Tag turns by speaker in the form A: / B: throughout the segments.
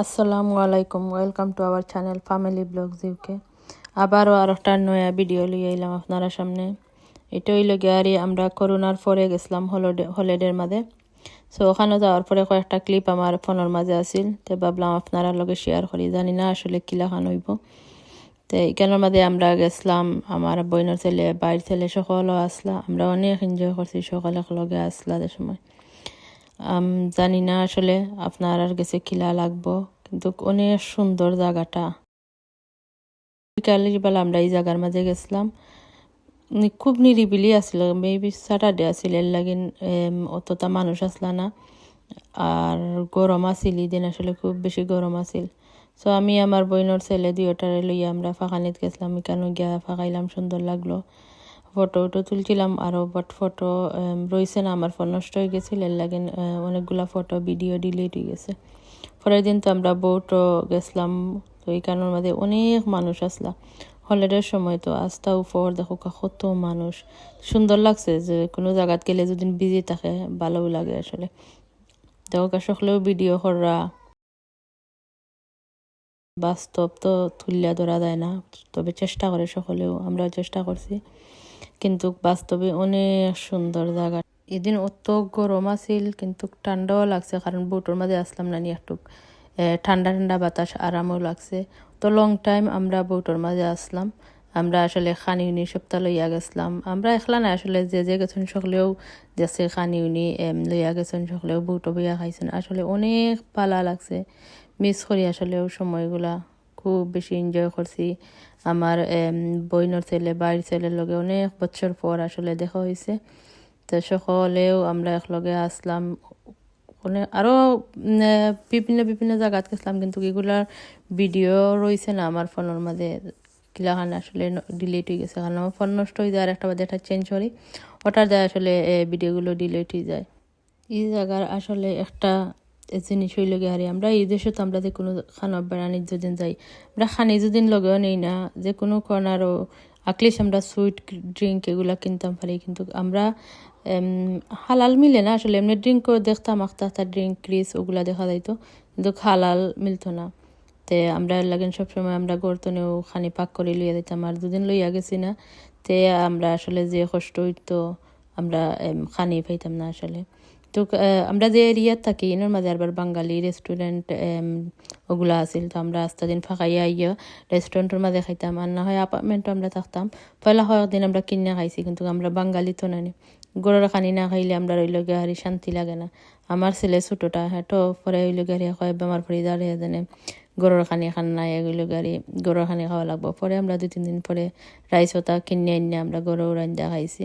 A: আসসালামু আলাইকুম, welcome to our channel family blogs UK আবারও আর একটা নয়া ভিডিও লিয়ে এলাম আপনারা সামনে। এটা হইল গিয়ে আমরা করোনার পরে গেছিলাম হলিডে হলিডের মাঝে। সো ওখানে যাওয়ার পরে কয়েকটা ক্লিপ আমার ফোনের মাঝে আসিল তো ভাবলাম আপনারা লগে শেয়ার করি, জানি না আসলে কিলাখান হইব। তো এখানের মাঝে আমরা গেছিলাম, আমার বইনের ছেলে বাইর ছেলে সকলও আসলা। আমরা অনেক এনজয় করছি, সকালে লগে আসলা সময়। জানি না আসলে আপনার আর গেছে কিলা লাগবো, কিন্তু অনেক সুন্দর জায়গাটা। বিকালবেলা আমরা এই জায়গার মাঝে গেছিলাম। খুব নিরিবিলি আসছিল মেবি স্যাটারডে আসছিল এর লাগিন অতটা মানুষ আসলা না। আর গরম আসিল দিন আসলে খুব বেশি গরম আসিল সো আমি আমার বইনর ছেলে দুইটারে লইয়া আমরা ফাঁকানিত গেছিলাম এখানে গিয়া ফাঁকাইলাম, সুন্দর লাগল। ফটো উটো তুলছিলাম আরও বাট ফটো রয়েছে না আমার ফোন নষ্ট হয়ে গেছিল এর লাগে অনেকগুলা ফটো ভিডিও ডিলিট হয়ে গেছে। পরের দিন তো আমরা বোটও গেছিলাম, তো এইখানের মধ্যে অনেক মানুষ আসলা হলিডের সময় তো আস্তা উপর দেখো কত মানুষ সুন্দর লাগছে যে কোনো জায়গাত গেলে যদি বিজি থাকে ভালোও লাগে আসলে। দেখো সকলেও ভিডিও করা বাস্তব তো তুলিয়া ধরা যায় না, তবে চেষ্টা করে সকলেও, আমরাও চেষ্টা করছি কিন্তু বাস্তবে অনেক সুন্দর জায়গা। এদিন অত গরম আছিল, কিন্তু ঠান্ডাও লাগছে, কারণ বুটোর মাঝে আসলাম না নিয়ে একটু ঠান্ডা ঠান্ডা বাতাস, আরামও লাগছে। তো লং টাইম আমরা বুটোর মাঝে আসলাম। আমরা আসলে খানি উনি সপ্তাহ লইয়া গেছিলাম। আমরা একলা না আসলে, যে যে গেছেন সকলেও দেশে খানিউনি লইয়া গেছেন সকলেও বুটো বইয়া খাইছেন। আসলে অনেক পালা লাগছে। মিস করি আসলেও সময়গুলা। খুব বেশি এনজয় করছি। আমার বইনর ছেলে বাইর ছেলের লগে অনেক বছর পর আসলে দেখা হয়েছে। তো সকলেও আমরা একলগে আসলাম। অনেক আরও বিভিন্ন বিভিন্ন জায়গাত গেছিলাম। কিন্তু এগুলার ভিডিও রয়েছে না আমার ফোনের মাঝে। কিলাখান আসলে ডিলেট হয়ে গেছে। কারণ আমার ফোন নষ্ট হয়ে যায় আর একটা বাদে একটা চেঞ্জ করি ওটার দ্বারা আসলে ভিডিওগুলো ডিলেট হয়ে যায়। এই জায়গার আসলে একটা জিনিস হইল গে হারি আমরা এই দেশে তো আমরা যে কোনো খানা বেড়ানির যেদিন যাই, আমরা খানি যেদিন লগেও নেই না, যে কোনো কর্নারও আকলিশ আমরা সুইট ড্রিঙ্ক এগুলা কিনতাম পারি, কিন্তু আমরা হালাল মিলে না, আসলে এমনি ড্রিঙ্ক দেখতাম, আখতা আখতা ড্রিঙ্ক ক্রিস ওগুলা দেখা যাইতো, কিন্তু হালাল মিলতো না। তে আমরা লাগেন সবসময় আমরা গর্তনেও খানি পাক করে লইয়া দিতাম আর দুদিন লইয়া গেছি না, তে আমরা আসলে যে কষ্ট হইতো, আমরা খানি পাইতাম না আসলে। তো আমরা যে এরিয়াত থাকি এনার মাঝে আবার বাঙালি রেস্টুরেন্ট ওগুলা আছিল। তো আমরা আস্তা দিন ফাঁকাইয়া আইয়া রেস্টুরেন্টের মাঝে খাইতাম। আর না হয় অ্যাপার্টমেন্টও আমরা থাকতাম। পয়লা হয় দিন আমরা কিনে খাইছি, কিন্তু আমরা বাঙালি তো নানি গরুর খানি না খাইলে আমরা রইল গাড়ি শান্তি লাগে না। আমার ছেলে ছোটোটা হ্যাঁ তো পরে হইল গাড়ি কয়, বেমার পড়ে দাঁড়িয়ে জানে গরুর খানি খান নাই, এগুলো গাড়ি গরুর খানি খাওয়া লাগবো। পরে আমরা দু তিন দিন পরে রাইস হতা কিনে এনে আমরা গরু রান্দা খাইছি।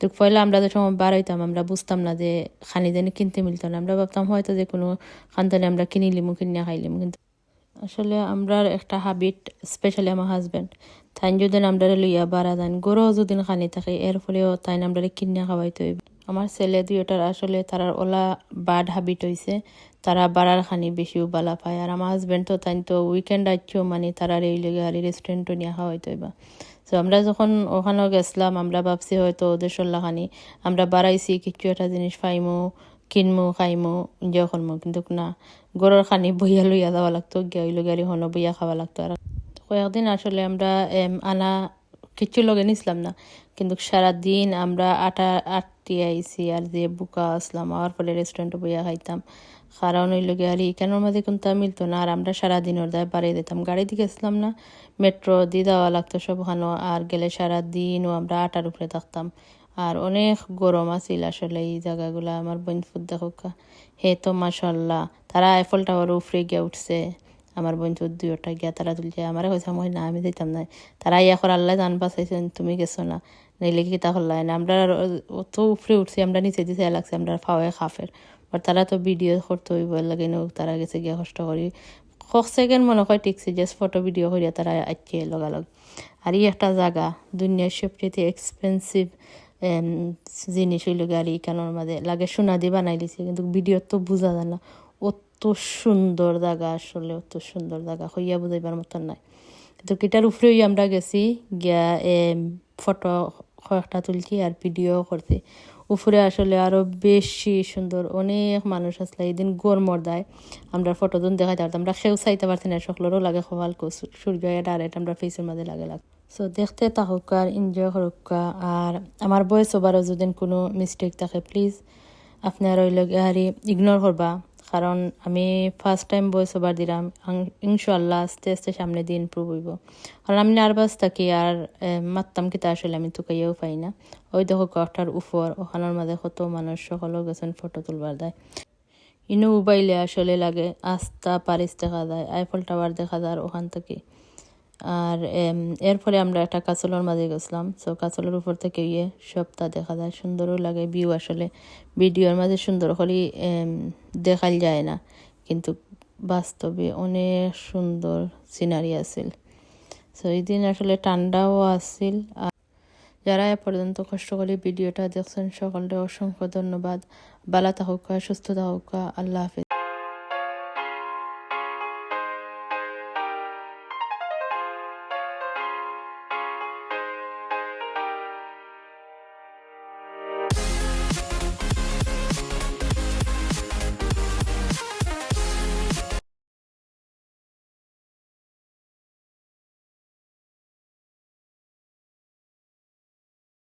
A: তো পয়লা আমরা যে সময় বার হইতাম, আমরা বুঝতাম না যে খানি জানি কিনতে মিলতো না। আমরা ভাবতাম হয়তো যে কোনো খানতানে আমরা কিনিলিমু কিনে খাইলিম কিন্তু আসলে আমরা একটা হাবিট স্পেশালি আমার হাজব্যান্ড তাই যদি আমরা লইয়া বাড়া যান গরু যদি খানি থাকে, এর ফলেও তাই আমরা কিনে খাওয়াইতে হইব। আমার ছেলে দুইটার আসলে তারা ওলা বাড হাবিট হয়েছে তারা বাড়ার খানি বেশি উবালা পায়। আর আমার হাজব্যান্ড তো তাই তো উইকেন্ড আইছেও মানে তারা এই লেগে আর রেস্টুরেন্টও নিয়ে খাওয়াইতে হইবা। তো আমরা যখন ওখানেও গেছিলাম, আমরা ভাবছি হয়তো ওদের খানি, আমরা বাড়াইছি, কিছু একটা জিনিস পাইমো কিনমু, খাইমু এনজয় করমু। কিন্তু না, গরুর খানি বইয়া লইয়া যাওয়া লাগতো, গিয়া ওই গাড়ি হনো বইয়া খাওয়া লাগতো। আর কয়েকদিন আসলে আমরা আনা কিচ্ছু লগে নিছিলাম না। কিন্তু সারাদিন আমরা আটা আটটি আইসি আর যে বুকা আসলাম আর ফলে রেস্টুরেন্টে বইয়া খাইতাম। কারণ ওই লোকে আর এখানের মধ্যে কিন্তু মিলতো না। আর আমরা সারাদিন ওর দায় বাড়িয়ে দিতাম। গাড়ি দিকে আসলাম না মেট্রো দিয়ে দেওয়া লাগতো সব সবখানো। আর গেলে সারাদিনও আমরা আটার উপরে থাকতাম। আর অনেক গরম আছিল আসলে এই জায়গাগুলো। আমার বোন ফুট দেখো হে তো মাসাল্লাহ তারা আইফল টাওয়ার উপরে গিয়ে উঠছে। আমার বোন তো দুইটা গিয়া তারা তুলছে। আমার কইছে, মই না, আমি দিতাম না। তারা ইয়া করে আল্লাহ জান পাচাইছেন তুমি গেছো না। নাইলে কি তা হল্লাই না? আমরা অত উপরে উঠছি, আমরা নিচে দিতে লাগছে, আমরা ফাওয়ে খাফের। বাট তারা তো ভিডিও করতে হইব লাগে তারা গেছে গিয়া কষ্ট করি। কক সেকেন্ড মনে হয় টিকছে জাস্ট ফটো ভিডিও করিয়া তারা আইছে লগালগ। আর ই একটা জায়গা দুনিয়ার সবচেয়ে এক্সপেন্সিভ জিনিস হইল গাড়ি কেনর মাঝে লাগে সোনা দিয়ে বানাই দিছে, কিন্তু ভিডিও তো বোঝা যায় না। অত সুন্দর জায়গা আসলে অত সুন্দর জায়গা হইয়া বুঝাইবার মতন নাই। কিন্তু কিটার উপরেই আমরা গেছি, গিয়া এ ফটো কয়েকটা তুলছি আর ভিডিও করছি। উপরে আসলে আরও বেশি সুন্দর, অনেক মানুষ আসলে এই দিন গরমর দেয়। আমরা ফটো দুন দেখা যার আমরা সেও চাইতে পারছি না, সকলেরও লাগে সকাল সূর্য ডাইরেক্ট আমরা ফেসের মাঝে লাগে লাগ সো দেখতে থাকুক আর এনজয় করুক আর আমার বয়স ওবারও যদি কোনো মিস্টেক থাকে প্লিজ আপনার ওই লগে হারি ইগনোর করবা। কারণ আমি ফার্স্ট টাইম ভয়েস ওভার দিলাম। ইনশাল্লাহ আস্তে আস্তে সামনে দিয়ে ইম্প্রুভ হইব। কারণ আমি নার্ভাস থাকি আর মাততাম কি তা আসলে আমি তুকাইয়াও পাই না। ওই দেখো কঠার উপর, ওখানের মাঝে কত মানুষ সকলও গেছেন ফটো তুলবার দেয় ইনো উবাইলে আসলে লাগে আস্তা পারিস দেখা যায় আইফল টাওয়ার দেখা যায় আর ওখান থেকে। আর এরপরে আমরা একটা কাছলের মাঝে গেছিলাম। সো কাছলের উপর থেকে গিয়ে সবটা দেখা যায়, সুন্দরও লাগে ভিউ আসলে ভিডিওর মাঝে সুন্দর করে দেখাল যায় না। কিন্তু বাস্তবে অনেক সুন্দর সিনারি আছিল। সো এই দিন আসলে ঠান্ডাও আর যারা এ পর্যন্ত কষ্ট করে ভিডিওটা দেখছেন, সকলকে অসংখ্য ধন্যবাদ। বালা থাকুকা, সুস্থ থাকুকা। আল্লাহ হাফিজ।